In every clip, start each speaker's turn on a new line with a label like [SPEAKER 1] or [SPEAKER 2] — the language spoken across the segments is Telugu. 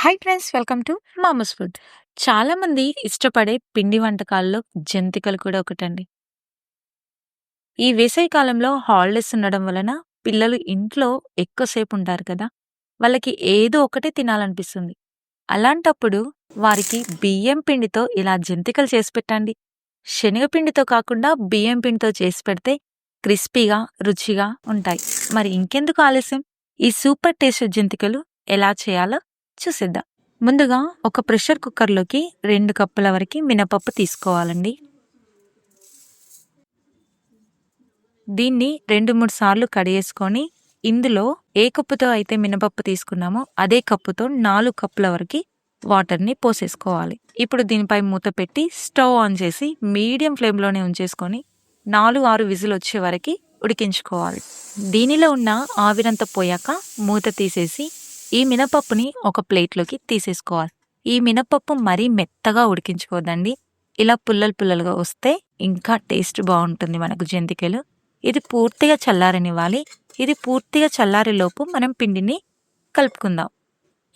[SPEAKER 1] Hi friends welcome to Mamu's food చాలామంది ఇష్టపడే పిండి వంటకాల్లో జంతికలు కూడా ఒకటండి. ఈ వేసవికాలంలో హాలిడేస్ ఉండడం వలన పిల్లలు ఇంట్లో ఎక్కువసేపు ఉంటారు కదా వాళ్ళకి ఏదో ఒకటి తినాలనిపిస్తుంది. అలాంటప్పుడు వారికి బియ్యం పిండితో ఇలా జంతికలు చేసి పెట్టండి. శనగపిండితో కాకుండా బియ్యం పిండితో చేసి పెడితే క్రిస్పీగా రుచిగా ఉంటాయి. మరి ఇంకెందుకు ఆలస్యం? ఈ సూపర్ టేస్ట్ జంతికలు ఎలా చేయాలో చూసేద్దాం. ముందుగా ఒక ప్రెషర్ కుక్కర్లోకి రెండు కప్పుల వరకు మినపప్పు తీసుకోవాలండి. దీన్ని రెండు మూడు సార్లు కడిగేసుకొని ఇందులో ఏ కప్పుతో అయితే మినపప్పు తీసుకున్నామో అదే కప్పుతో నాలుగు కప్పుల వరకు వాటర్ని పోసేసుకోవాలి. ఇప్పుడు దీనిపై మూత పెట్టి స్టవ్ ఆన్ చేసి మీడియం ఫ్లేమ్లోనే ఉంచేసుకొని నాలుగు ఆరు విజిల్ వచ్చే వరకు ఉడికించుకోవాలి. దీనిలో ఉన్న ఆవిరంతా పోయాక మూత తీసేసి ఈ మినపప్పుని ఒక ప్లేట్లోకి తీసేసుకోవాలి. ఈ మినపప్పు మరీ మెత్తగా ఉడికించుకోదండి. ఇలా పుల్లలు పుల్లలుగా వస్తే ఇంకా టేస్ట్ బాగుంటుంది మనకు జంతికలు. ఇది పూర్తిగా చల్లారనివ్వాలి. ఇది పూర్తిగా చల్లారేలోపు మనం పిండిని కలుపుకుందాం.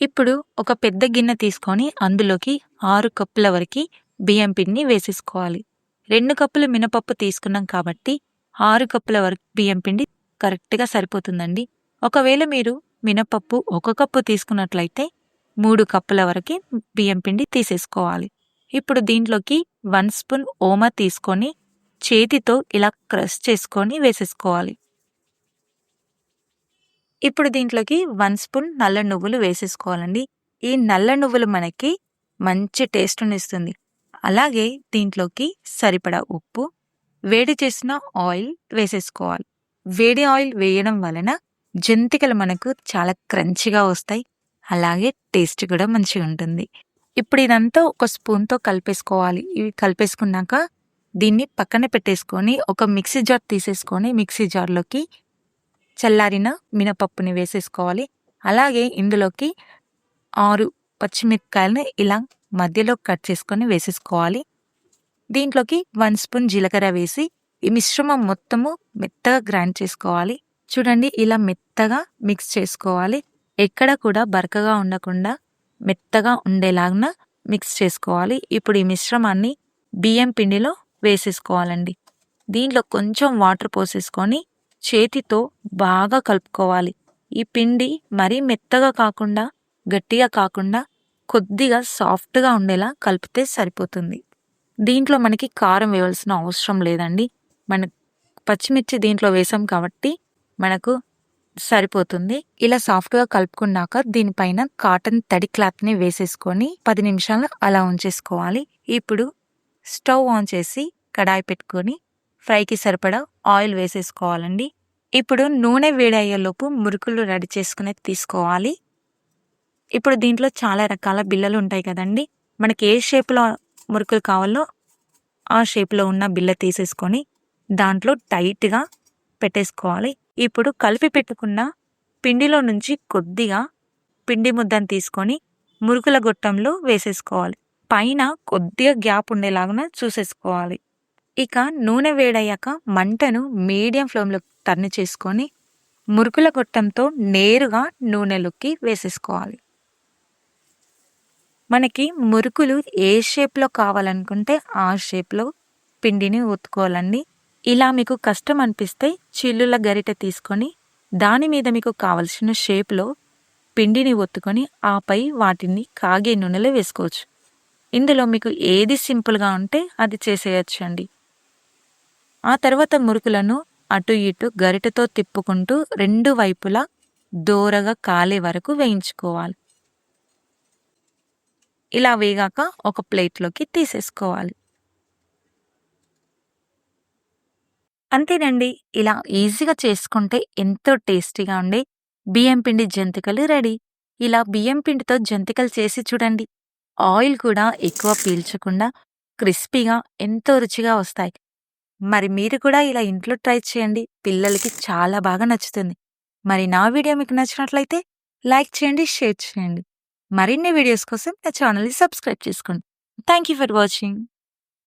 [SPEAKER 1] ఇప్పుడు ఒక పెద్ద గిన్నె తీసుకొని అందులోకి ఆరు కప్పుల వరకు బియ్యం పిండిని వేసేసుకోవాలి. రెండు కప్పులు మినపప్పు తీసుకున్నాం కాబట్టి ఆరు కప్పుల వరకు బియ్యం పిండి కరెక్ట్గా సరిపోతుందండి. ఒకవేళ మీరు మినపప్పు ఒక కప్పు తీసుకున్నట్లయితే మూడు కప్పుల వరకు బియ్యం పిండి తీసేసుకోవాలి. ఇప్పుడు దీంట్లోకి వన్ స్పూన్ ఓమ తీసుకొని చేతితో ఇలా క్రష్ చేసుకొని వేసేసుకోవాలి. ఇప్పుడు దీంట్లోకి వన్ స్పూన్ నల్ల నువ్వులు వేసేసుకోవాలండి. ఈ నల్ల నువ్వులు మనకి మంచి టేస్ట్ని ఇస్తుంది. అలాగే దీంట్లోకి సరిపడా ఉప్పు వేడి చేసిన ఆయిల్ వేసేసుకోవాలి. వేడి ఆయిల్ వేయడం వలన జంతికలు మనకు చాలా క్రంచిగా వస్తాయి. అలాగే టేస్ట్ కూడా మంచిగా ఉంటుంది. ఇప్పుడు ఇదంతా ఒక స్పూన్తో కలిపేసుకోవాలి. ఇవి కలిపేసుకున్నాక దీన్ని పక్కన పెట్టేసుకొని ఒక మిక్సీ జార్ తీసేసుకొని మిక్సీ జార్లోకి చల్లారిన మినపప్పుని వేసేసుకోవాలి. అలాగే ఇందులోకి ఆరు పచ్చిమిరపకాయలను ఇలా మధ్యలో కట్ చేసుకొని వేసేసుకోవాలి. దీంట్లోకి వన్ స్పూన్ జీలకర్ర వేసి ఈ మిశ్రమం మొత్తము మెత్తగా గ్రైండ్ చేసుకోవాలి. చూడండి ఇలా మెత్తగా మిక్స్ చేసుకోవాలి. ఎక్కడ కూడా బరకగా ఉండకుండా మెత్తగా ఉండేలాగా మిక్స్ చేసుకోవాలి. ఇప్పుడు ఈ మిశ్రమాన్ని బియ్యం పిండిలో వేసేసుకోవాలండి. దీంట్లో కొంచెం వాటర్ పోసేసుకొని చేతితో బాగా కలుపుకోవాలి. ఈ పిండి మరీ మెత్తగా కాకుండా గట్టిగా కాకుండా కొద్దిగా సాఫ్ట్గా ఉండేలా కలిపితే సరిపోతుంది. దీంట్లో మనకి కారం వేయవలసిన అవసరం లేదండి. మన పచ్చిమిర్చి దీంట్లో వేసాం కాబట్టి మనకు సరిపోతుంది. ఇలా సాఫ్ట్గా కలుపుకున్నాక దీనిపైన కాటన్ తడి క్లాత్ని వేసేసుకొని పది నిమిషాలు అలా ఉంచేసుకోవాలి. ఇప్పుడు స్టవ్ ఆన్ చేసి కడాయి పెట్టుకొని ఫ్రైకి సరిపడా ఆయిల్ వేసేసుకోవాలండి. ఇప్పుడు నూనె వేడయ్యేలోపు మురుకులు రెడీ చేసుకునే తీసుకోవాలి. ఇప్పుడు దీంట్లో చాలా రకాల బిల్లలు ఉంటాయి కదండి. మనకి ఏ షేప్లో మురుకులు కావాలో ఆ షేప్లో ఉన్న బిల్ల తీసేసుకొని దాంట్లో టైట్గా పెట్టేసుకోవాలి. ఇప్పుడు కలిపి పెట్టుకున్న పిండిలో నుంచి కొద్దిగా పిండి ముద్దను తీసుకొని మురుకుల గొట్టంలో వేసేసుకోవాలి. పైన కొద్దిగా గ్యాప్ ఉండేలాగా చూసేసుకోవాలి. ఇక నూనె వేడయ్యాక మంటను మీడియం ఫ్లేమ్లో టర్న్ చేసుకొని మురుకుల గొట్టంతో నేరుగా నూనెలోకి వేసేసుకోవాలి. మనకి మురుకులు ఏ షేప్లో కావాలనుకుంటే ఆ షేప్లో పిండిని ఒత్తుకోవాలండి. ఇలా మీకు కష్టం అనిపిస్తే చిల్లుల గరిట తీసుకొని దాని మీద మీకు కావలసిన షేప్లో పిండిని ఒత్తుకొని ఆపై వాటిని కాగే నూనెలో వేసుకోవచ్చు. ఇందులో మీకు ఏది సింపుల్గా ఉంటే అది చేసేయచ్చు అండి ఆ తర్వాత మురుకులను అటు ఇటు గరిటతో తిప్పుకుంటూ రెండు వైపులా దోరగా కాలే వరకు వేయించుకోవాలి. ఇలా వేగాక ఒక ప్లేట్లోకి తీసేసుకోవాలి. అంతేనండి. ఇలా ఈజీగా చేసుకుంటే ఎంతో టేస్టీగా ఉండే బియ్యం పిండి జంతికలు రెడీ. ఇలా బియ్యం పిండితో జంతికలు చేసి చూడండి. ఆయిల్ కూడా ఎక్కువ పీల్చకుండా క్రిస్పీగా ఎంతో రుచిగా వస్తాయి. మరి మీరు కూడా ఇలా ఇంట్లో ట్రై చేయండి. పిల్లలకి చాలా బాగా నచ్చుతుంది. మరి నా వీడియో మీకు నచ్చినట్లయితే లైక్ చేయండి షేర్ చేయండి. మరిన్ని వీడియోస్ కోసం నా ఛానల్ని సబ్స్క్రైబ్ చేసుకోండి. Thank you for watching.